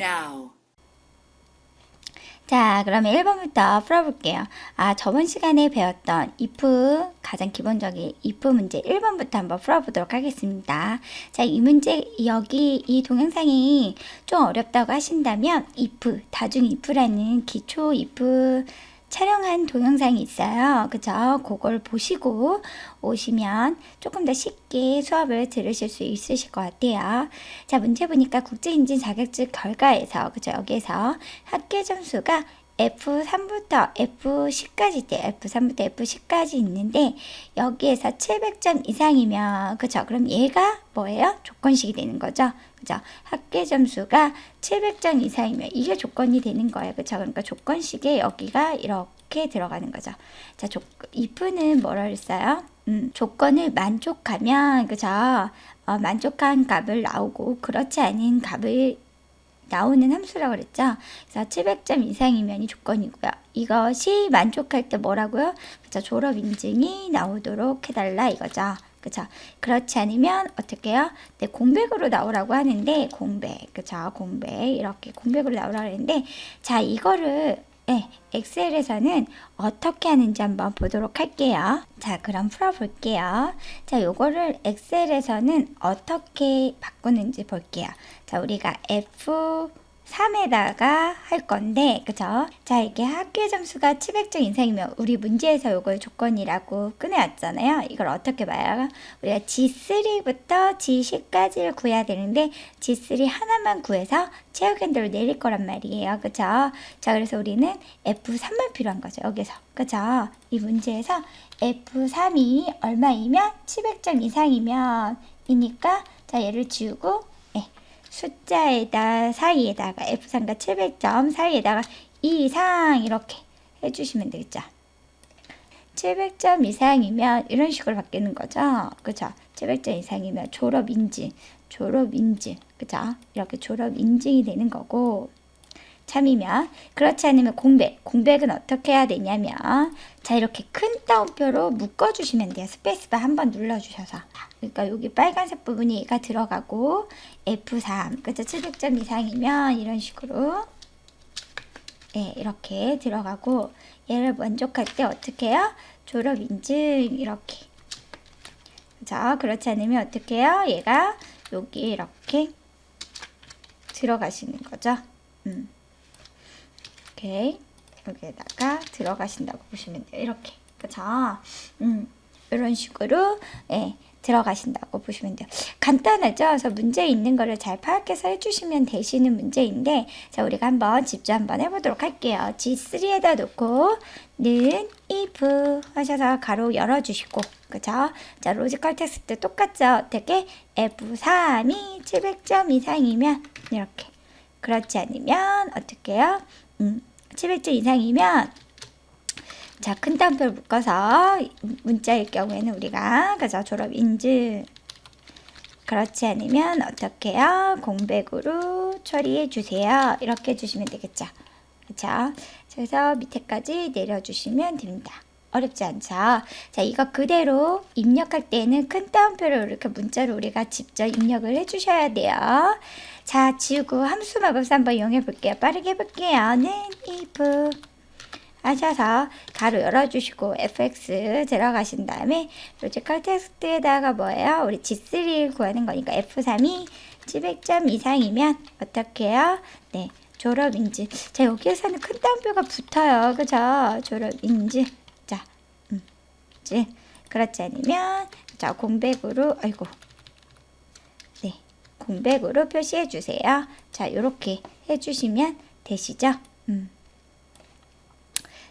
now. 자, 그러면 1번부터 풀어볼게요. 아, 저번 시간에 배웠던 if, 가장 기본적인 if 문제 1번부터 한번 풀어보도록 하겠습니다. 자, 이 문제, 여기 이 동영상이 좀 어렵다고 하신다면 if, 다중 if라는 기초 if 촬영한 동영상이 있어요. 그죠? 그걸 보시고 오시면 조금 더 쉽게 수업을 들으실 수 있으실 것 같아요. 자, 문제 보니까 국제인진 자격증 결과에서, 그죠? 여기에서 합계 점수가 F3부터 F10까지 돼. F3부터 F10까지 있는데, 여기에서 700점 이상이면, 그죠? 그럼 얘가 뭐예요? 조건식이 되는 거죠? 그죠? 합계 점수가 700점 이상이면 이게 조건이 되는 거예요. 그죠? 그러니까 조건식에 여기가 이렇게 들어가는 거죠. 자, 조, if는 뭐라 그랬어요? 음, 조건을 만족하면, 그죠? 어, 만족한 값을 나오고, 그렇지 않은 값을 나오는 함수라고 그랬죠. 그래서 700점 이상이면 이 조건이고요. 이것이 만족할 때 뭐라고요? 그죠? 졸업 인증이 나오도록 해달라 이거죠. 그죠? 그렇지 않으면 어떻게 해요? 네, 공백으로 나오라고 하는데 공백, 그죠? 공백 이렇게 공백으로 나오라고 하는데 자 이거를 네, 엑셀에서는 어떻게 하는지 한번 보도록 할게요. 자, 그럼 풀어볼게요. 자, 요거를 엑셀에서는 어떻게 바꾸는지 볼게요. 자, 우리가 F 3에다가 할 건데, 그죠? 자, 이게 합계 점수가 700점 이상이면 우리 문제에서 이걸 조건이라고 꺼내왔잖아요. 이걸 어떻게 봐요? 우리가 G3부터 G10까지를 구해야 되는데, G3 하나만 구해서 체육연도를 내릴 거란 말이에요. 그죠? 자, 그래서 우리는 F3만 필요한 거죠. 여기서. 그죠? 이 문제에서 F3이 얼마이면 700점 이상이면 이니까 자, 얘를 지우고 예, 숫자에다 사이에다가 F3과 700점 사이에다가 2 이상 이렇게 해주시면 되겠죠. 700점 이상이면 이런 식으로 바뀌는 거죠. 그죠? 700점 이상이면 졸업 인증, 졸업 인증, 그죠? 이렇게 졸업 인증이 되는 거고, 참이면 그렇지 않으면 공백, 공백은 어떻게 해야 되냐면 자 이렇게 큰 따옴표로 묶어 주시면 돼요. 스페이스바 한번 눌러 주셔서 그러니까 여기 빨간색 부분이 얘가 들어가고 F3 그죠? 700점 이상이면 이런 식으로 예, 이렇게 들어가고 얘를 만족할 때 어떻게 해요? 졸업 인증 이렇게 자 그렇지 않으면 어떻게 해요? 얘가 여기 이렇게 들어가시는 거죠. 음. 이렇게 여기에다가 들어가신다고 보시면 돼요. 이렇게 그죠? 음, 이런 식으로 예, 들어가신다고 보시면 돼요. 간단하죠? 그래서 문제 있는 거를 잘 파악해서 해주시면 되시는 문제인데 자 우리가 한번 집중 한번 해보도록 할게요. G3에다 놓고 는 if 하셔서 가로 열어주시고 그죠? 자 로지컬 텍스트 똑같죠? 어떻게 F3이 700점 이상이면 이렇게 그렇지 않으면 어떻게 해요? 음, 700점 이상이면 자, 큰 따옴표를 묶어서 문자일 경우에는 우리가 그죠? 졸업 인증 그렇지 않으면 어떻게 해요? 공백으로 처리해 주세요. 이렇게 해주시면 되겠죠. 그렇죠? 그래서 밑에까지 내려주시면 됩니다. 어렵지 않죠? 자, 이거 그대로 입력할 때는 큰 따옴표를 이렇게 문자로 우리가 직접 입력을 해주셔야 돼요. 자, 지우고 함수 마법사 한번 이용해 볼게요. 빠르게 해볼게요. 는 if 하셔서 가로 열어주시고 fx 들어가신 다음에 로지컬 텍스트에다가 뭐예요? 우리 G3를 구하는 거니까 F3이 700점 이상이면 어떻게 해요? 네, 졸업 인증. 자, 여기에서는 큰 따옴표가 붙어요. 그죠? 졸업 인증. 자, 음, 인증. 그렇지 않으면 자, 공백으로 아이고. 네. 공백으로 표시해 주세요. 자, 요렇게 해 주시면 되시죠? 음.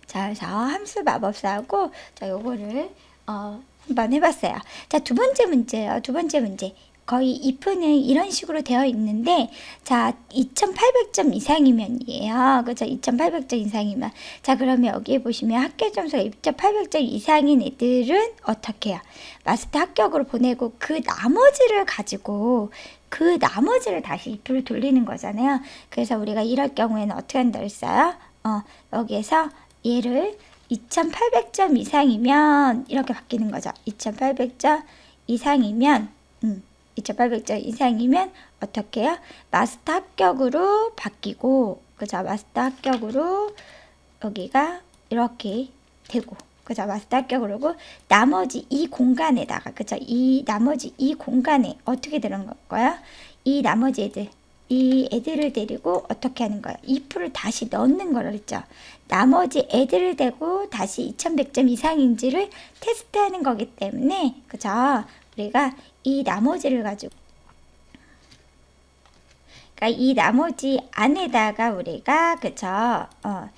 자, 그래서 함수 마법사하고 자, 요거를 어, 한번 해봤어요. 자, 두 번째 문제예요. 두 번째 문제. 거의 if는 이런 식으로 되어 있는데, 자, 2800점 이상이면이에요. 그죠? 2800점 이상이면. 자, 그러면 여기에 보시면 합계 점수가 2800점 이상인 애들은 어떻게 해요? 마스터 합격으로 보내고 그 나머지를 가지고 그 나머지를 다시 if를 돌리는 거잖아요. 그래서 우리가 이럴 경우에는 어떻게 한다 그랬어요? 어, 여기에서 얘를 2800점 이상이면 이렇게 바뀌는 거죠. 2800점 이상이면 음, 2800점 이상이면 어떻게 해요? 마스터 합격으로 바뀌고 그죠? 마스터 합격으로 여기가 이렇게 되고 그죠? 마스터 합격으로 고 나머지 이 공간에다가 그죠? 이 나머지 이 공간에 어떻게 되는 거야? 이 나머지 애들 이 애들을 데리고 어떻게 하는 거야? if를 다시 넣는 거라 그랬죠. 나머지 애들을 대고 다시 2100점 이상인지를 테스트하는 거기 때문에 그죠? 우리가 이 나머지를 가지고 그러니까 이 나머지 안에다가 우리가 그죠? 어, 네,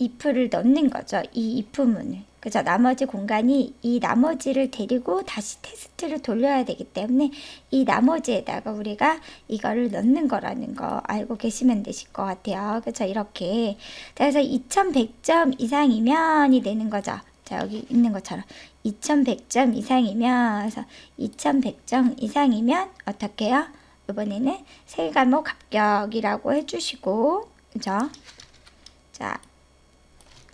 if를 넣는 거죠. 이 if문을. 그죠? 나머지 공간이 이 나머지를 데리고 다시 테스트를 돌려야 되기 때문에 이 나머지에다가 우리가 이거를 넣는 거라는 거 알고 계시면 되실 것 같아요. 그죠? 이렇게. 자, 그래서 2100점 이상이면이 되는 거죠. 자, 여기 있는 것처럼 2100점 이상이면 그래서 2100점 이상이면 어떻게 해요? 이번에는 세 과목 합격이라고 해주시고 그죠? 자,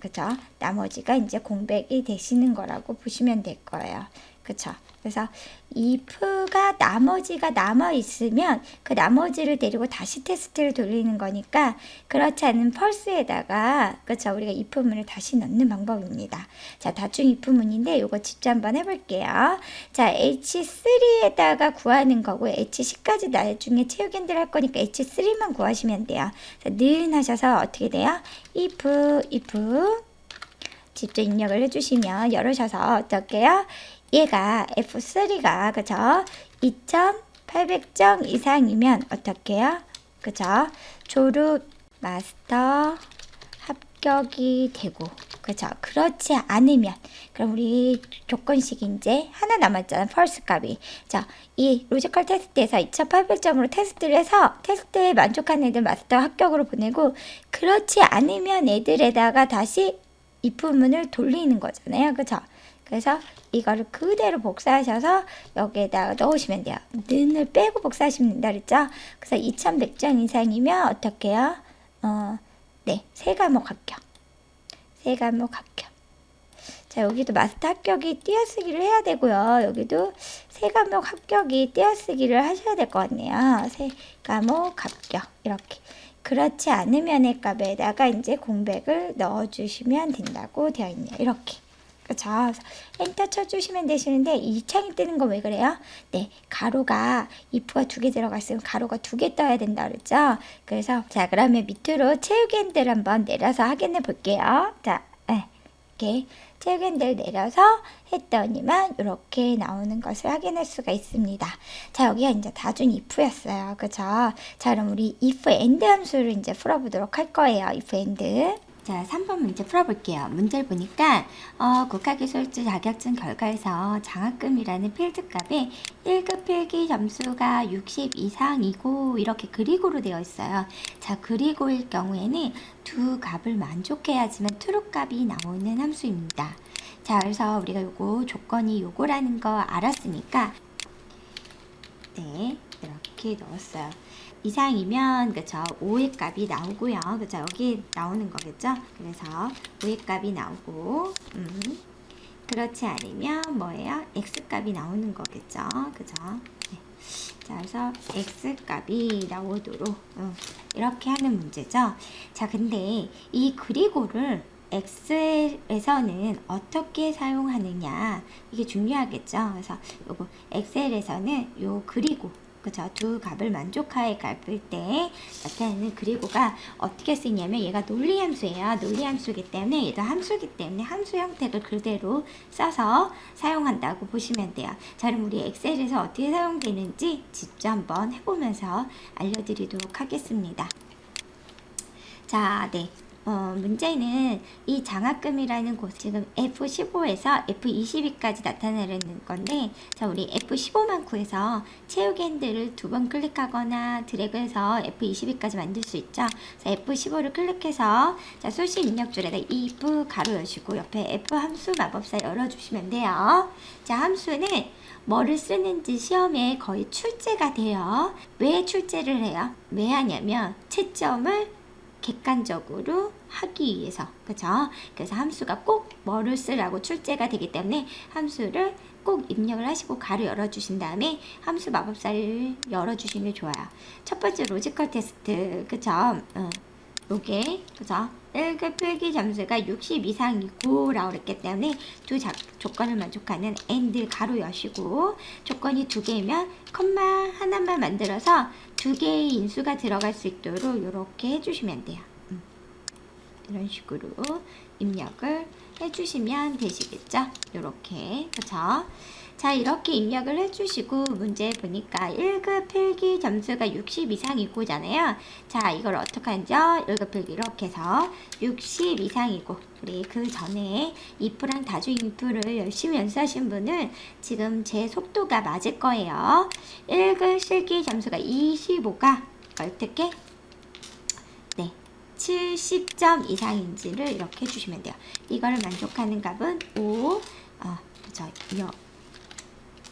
그죠? 나머지가 이제 공백이 되시는 거라고 보시면 될 거예요. 그쵸? 그래서 if가 나머지가 남아 있으면 그 나머지를 데리고 다시 테스트를 돌리는 거니까 그렇지 않은 펄스에다가 그쵸 우리가 if문을 다시 넣는 방법입니다. 자 다중 if문인데 이거 직접 한번 해볼게요. 자 h3에다가 구하는 거고 h10까지 나중에 채우기들 할 거니까 h3만 구하시면 돼요. 자, 는 하셔서 어떻게 돼요? if if 직접 입력을 해주시면 열으셔서 어떻게요? 얘가 F3가 그죠? 2,800점 이상이면 어떻게요? 그죠? 졸업 마스터 합격이 되고 그죠? 그렇지 않으면 그럼 우리 조건식 이제 하나 남았잖아 펄스 값이 자, 이 로지컬 테스트에서 2,800점으로 테스트를 해서 테스트에 만족한 애들 마스터 합격으로 보내고 그렇지 않으면 애들에다가 다시 입부문을 돌리는 거잖아요. 그죠? 그래서 이거를 그대로 복사하셔서 여기에다가 넣으시면 돼요. 는을 빼고 복사하시면 된다 그랬죠? 그래서 2100점 이상이면 어떻게 해요? 어, 네, 세 과목 합격. 세 과목 합격. 자, 여기도 마스터 합격이 띄어쓰기를 해야 되고요. 여기도 세 과목 합격이 띄어쓰기를 하셔야 될 것 같네요. 세 과목 합격. 이렇게. 그렇지 않으면의 값에다가 이제 공백을 넣어주시면 된다고 되어 있네요. 이렇게. 그래서 엔터 쳐주시면 되시는데 이 창이 뜨는 거왜 그래요? 네, 가로가 if가 두 개 들어가 있으면 가로가 두 개 떠야 된다 그랬죠? 그래서 자 그러면 밑으로 채우기 핸들 한번 내려서 확인해 볼게요. 자, 네, 이렇게 채우기 핸들 내려서 했더니만 이렇게 나오는 것을 확인할 수가 있습니다. 자 여기가 이제 다준 if였어요. 그죠? 자 그럼 우리 if and 함수를 이제 풀어보도록 할 거예요. if and 자, 3번 문제 풀어볼게요. 문제를 보니까 어, 국가기술주 자격증 결과에서 장학금이라는 필드값에 1급 필기 점수가 60 이상이고 이렇게 그리고로 되어 있어요. 자, 그리고일 경우에는 두 값을 만족해야지만 트루 값이 나오는 함수입니다. 자, 그래서 우리가 요거 조건이 요거라는 거 알았으니까 네, 이렇게 넣었어요. 이상이면 그쵸 5의 값이 나오고요. 그쵸 여기 나오는 거겠죠? 그래서 5의 값이 나오고 음, 그렇지 않으면 뭐예요? X 값이 나오는 거겠죠? 그죠 네. 자 그래서 x 값이 나오도록 음, 이렇게 하는 문제죠? 자 근데 이 그리고를 엑셀에서는 어떻게 사용하느냐? 이게 중요하겠죠? 그래서 요거 엑셀에서는 요 그리고 그죠? 두 값을 만족하에 값을 때 나타내는 그리고가 어떻게 쓰냐면 얘가 논리 함수예요. 논리 함수이기 때문에 얘도 함수이기 때문에 함수 형태를 그대로 써서 사용한다고 보시면 돼요. 자, 그럼 우리 엑셀에서 어떻게 사용되는지 직접 한번 해보면서 알려드리도록 하겠습니다. 자, 네. 어, 문제는 이 장학금이라는 곳 지금 F15에서 F22까지 나타내는 건데 자 우리 F15만 구해서 채우기 핸들을 두 번 클릭하거나 드래그해서 F22까지 만들 수 있죠. 자 F15를 클릭해서 자 수시 입력줄에다 if 가로 여시고 옆에 F 함수 마법사 열어주시면 돼요. 자 함수는 뭐를 쓰는지 시험에 거의 출제가 돼요. 왜 출제를 해요? 왜 하냐면 채점을 객관적으로 하기 위해서 그죠? 그래서 함수가 꼭 뭐를 쓰라고 출제가 되기 때문에 함수를 꼭 입력을 하시고 가로 열어주신 다음에 함수 마법사를 열어주시는 게 좋아요. 첫 번째 로지컬 테스트, 그쵸? 어, 요게, 그죠? 1급 필기 점수가 60 이상이고 라고 그랬기 때문에 두 자, 조건을 만족하는 AND 가로 여시고 조건이 두 개면 컴마 하나만 만들어서 두 개의 인수가 들어갈 수 있도록 이렇게 해주시면 돼요. 음. 이런 식으로 입력을 해주시면 되시겠죠? 이렇게 그쵸? 자 이렇게 입력을 해주시고 문제 보니까 1급 필기 점수가 60 이상이고잖아요. 자 이걸 어떻게 하죠? 1급 필기 이렇게 해서 60 이상이고 우리 그 전에 if랑 다중 if를 열심히 연습하신 분은 지금 제 속도가 맞을 거예요. 1급 실기 점수가 25가 어떻게? 네. 70점 이상인지를 이렇게 해주시면 돼요. 이거를 만족하는 값은 5, 어, 그죠?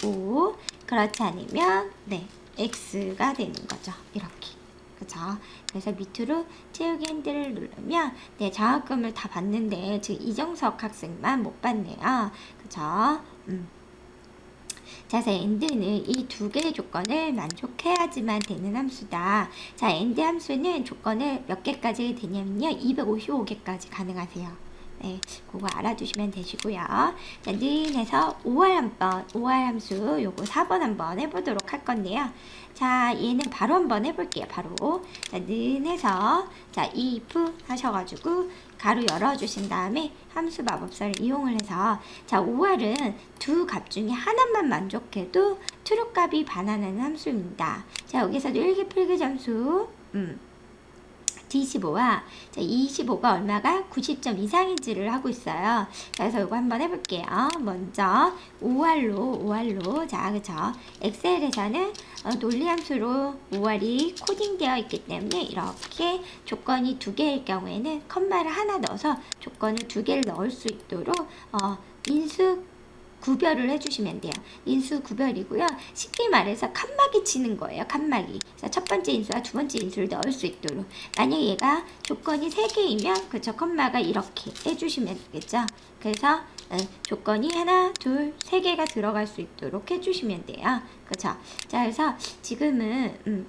5. 그렇지 않으면, 네, x가 되는 거죠. 이렇게. 그죠? 그래서 밑으로 채우기 핸들을 누르면, 네, 장학금을 다 받는데, 지금 이정석 학생만 못 받네요. 그죠? 음. 자, end는 이 두 개의 조건을 만족해야지만 되는 함수다. 자, end 함수는 조건을 몇 개까지 되냐면요. 255개까지 가능하세요. 네, 그거 알아두시면 되시고요. 자, 는에서 5월 한번, 5월 함수 요거 4번 한번 해보도록 할 건데요. 자, 얘는 바로 한번 해볼게요. 바로. 자, 는에서 자, if 하셔가지고 가로 열어주신 다음에 함수 마법사를 이용을 해서 자, 5월은 두 값 중에 하나만 만족해도 트루 값이 반환하는 함수입니다. 자, 여기서도 일기 필기 점수 음. D25와 25가 얼마가 90점 이상인지를 하고 있어요. 그래서 이거 한번 해볼게요. 먼저 5할로 5할로 자 그쵸 엑셀에서는 어, 논리함수로 5할이 코딩되어 있기 때문에 이렇게 조건이 두 개일 경우에는 컴마를 하나 넣어서 조건을 두 개를 넣을 수 있도록 어, 인수 구별을 해주시면 돼요. 인수 구별이고요. 쉽게 말해서 칸막이 치는 거예요. 칸막이. 그래서 첫 번째 인수와 두 번째 인수를 넣을 수 있도록. 만약 얘가 조건이 세 개이면 그쵸 컴마가 이렇게 해주시면 되겠죠. 그래서 어, 조건이 하나, 둘, 세 개가 들어갈 수 있도록 해주시면 돼요. 그쵸? 자, 그래서 지금은 음,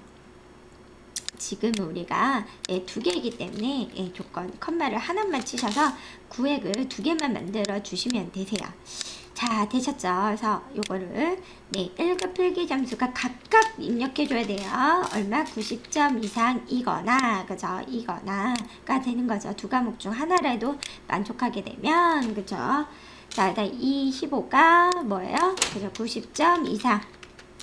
지금 우리가 예, 두 개이기 때문에 예, 조건 컴마를 하나만 치셔서 구획을 두 개만 만들어 주시면 되세요. 자, 되셨죠? 그래서 요거를 네, 1급 필기 점수가 각각 입력해 줘야 돼요. 얼마? 90점 이상이거나 그죠? 이거나가 되는 거죠. 두 과목 중 하나라도 만족하게 되면 그죠? 자, 일단 25가 뭐예요? 그죠? 90점 이상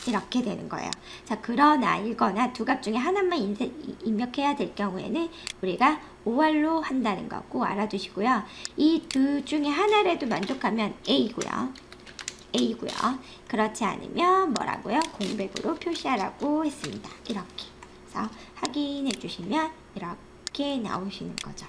이렇게 되는 거예요. 자, 그러나 이거나 두 값 중에 하나만 인쇄, 입력해야 될 경우에는 우리가 5할로 한다는 거 꼭 알아두시고요. 이 두 중에 하나라도 만족하면 A고요. A고요. 그렇지 않으면 뭐라고요? 공백으로 표시하라고 했습니다. 이렇게. 그래서 확인해 주시면 이렇게 나오시는 거죠.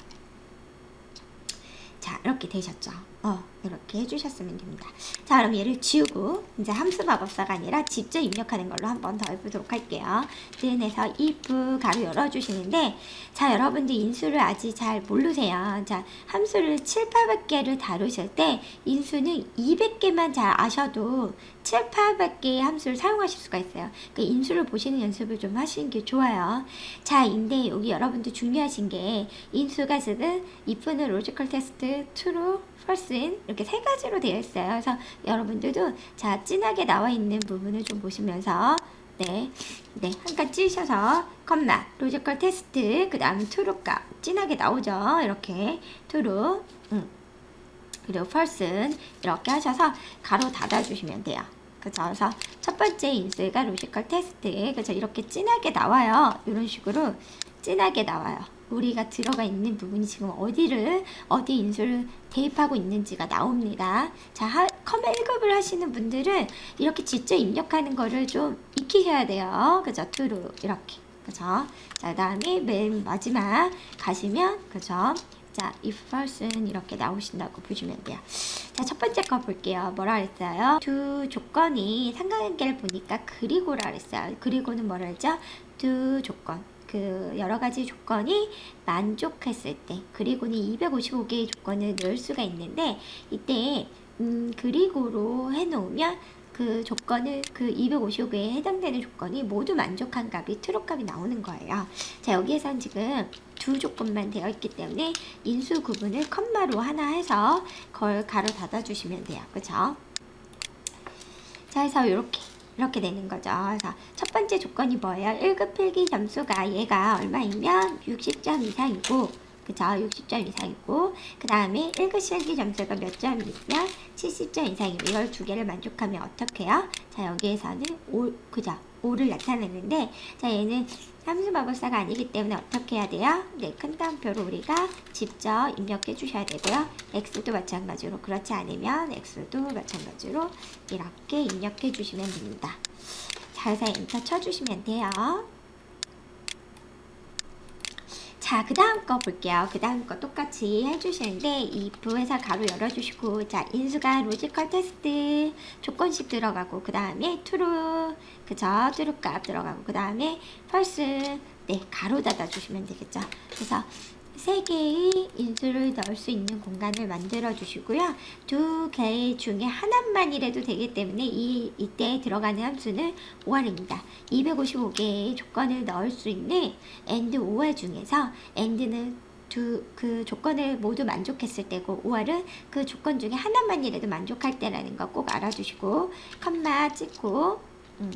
자, 이렇게 되셨죠? 어, 이렇게 해주셨으면 됩니다. 자, 그럼 얘를 지우고 이제 함수 마법사가 아니라 직접 입력하는 걸로 한번 더 해보도록 할게요. 든에서 if 가로 열어주시는데 자, 여러분들 인수를 아직 잘 모르세요. 자, 함수를 7, 800개를 다루실 때 인수는 200개만 잘 아셔도 7, 800개의 함수를 사용하실 수가 있어요. 그 인수를 보시는 연습을 좀 하시는 게 좋아요. 자, 근데 여기 여러분들 중요하신 게 인수가 지금 if는 로지컬 테스트, true, false인 이렇게 세 가지로 되어 있어요. 그래서 여러분들도 자, 진하게 나와 있는 부분을 좀 보시면서 네, 네, 한칸 찌셔서 컴마, 로지컬 테스트, 그 다음에 true가 진하게 나오죠. 이렇게 true, 음. 그리고 false는 이렇게 하셔서 가로 닫아주시면 돼요. 그래서 첫 번째 인수가 로지컬 테스트. 그죠? 이렇게 진하게 나와요. 이런 식으로 진하게 나와요. 우리가 들어가 있는 부분이 지금 어디를 어디 인수를 대입하고 있는지가 나옵니다. 자, 하, 컴마 1급을 하시는 분들은 이렇게 직접 입력하는 거를 좀 익히셔야 돼요. 그죠? 트루 이렇게. 그죠? 자, 그다음에 맨 마지막 가시면 그죠? 자, if false는 이렇게 나오신다고 보시면 돼요. 자, 첫 번째 거 볼게요. 뭐라 그랬어요? 두 조건이 상관관계를 보니까 그리고라 그랬어요. 그리고는 뭐라 했죠? 두 조건. 그 여러 가지 조건이 만족했을 때 그리고는 255개의 조건을 넣을 수가 있는데 이때 음, 그리고로 해놓으면 그 조건을 그 255개에 해당되는 조건이 모두 만족한 값이 트루 값이 나오는 거예요. 자 여기에선 지금 두 조건만 되어 있기 때문에 인수 구분을 컴마로 하나 해서 그걸 가로 닫아 주시면 돼요. 그죠? 자 해서 이렇게 이렇게 되는 거죠. 그래서 첫 번째 조건이 뭐예요? 1급 필기 점수가 얘가 얼마이면 60점 이상이고 그죠? 60점 이상이고 그 다음에 1급 실기 점수가 몇 점이면 70점 이상이고 이걸 두 개를 만족하면 어떻게 해요? 자 여기에서는 5, 그죠? 5를 나타내는데 자 얘는 함수 마법사가 아니기 때문에 어떻게 해야 돼요? 네, 큰 따옴표로 우리가 직접 입력해 주셔야 되고요. x도 마찬가지로 그렇지 않으면 x도 마찬가지로 이렇게 입력해 주시면 됩니다. 자, 그래서 엔터 쳐주시면 돼요. 자, 그 다음 거 볼게요. 그 다음 거 똑같이 해주시는데, 이 부에서 가로 열어주시고, 자, 인수가 로지컬 테스트 조건식 들어가고, 그 다음에 true, 그죠? true 값 들어가고, 그 다음에 false, 네, 가로 닫아주시면 되겠죠. 그래서 세 개의 인수를 넣을 수 있는 공간을 만들어 주시고요. 두 개 중에 하나만이라도 되기 때문에 이 이때 들어가는 함수는 5R입니다. 255개의 조건을 넣을 수 있는 and 5R 중에서 and는 두 그 조건을 모두 만족했을 때고 5R은 그 조건 중에 하나만이라도 만족할 때라는 거 꼭 알아두시고 컴마 찍고 음.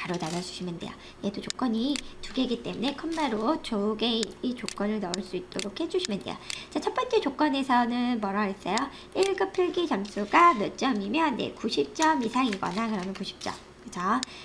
가로 닫아주시면 돼요. 얘도 조건이 두 개이기 때문에 컴마로 두 개의 조건을 넣을 수 있도록 해주시면 돼요. 자, 첫 번째 조건에서는 뭐라 그랬어요? 1급 필기 점수가 몇 점이면 네, 90점 이상이거나 그러면 90점. 그죠?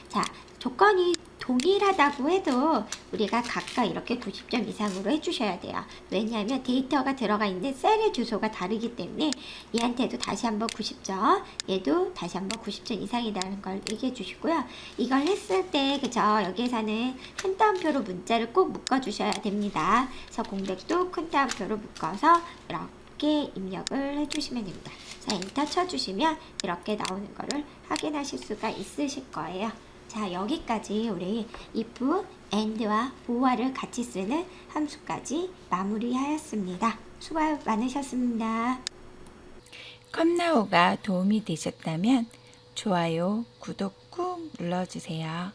자, 조건이 동일하다고 해도 우리가 각각 이렇게 90점 이상으로 해주셔야 돼요. 왜냐하면 데이터가 들어가 있는 셀의 주소가 다르기 때문에 얘한테도 다시 한번 90점, 얘도 다시 한번 90점 이상이라는 걸 얘기해 주시고요. 이걸 했을 때, 그죠? 여기에서는 큰 따옴표로 문자를 꼭 묶어 주셔야 됩니다. 그래서 공백도 큰 따옴표로 묶어서 이렇게 입력을 해주시면 됩니다. 자, 엔터 쳐주시면 이렇게 나오는 거를 확인하실 수가 있으실 거예요. 자, 여기까지 우리 if, and와 for를 같이 쓰는 함수까지 마무리하였습니다. 수고 많으셨습니다. 컴나오가 도움이 되셨다면 좋아요, 구독 꾹 눌러주세요.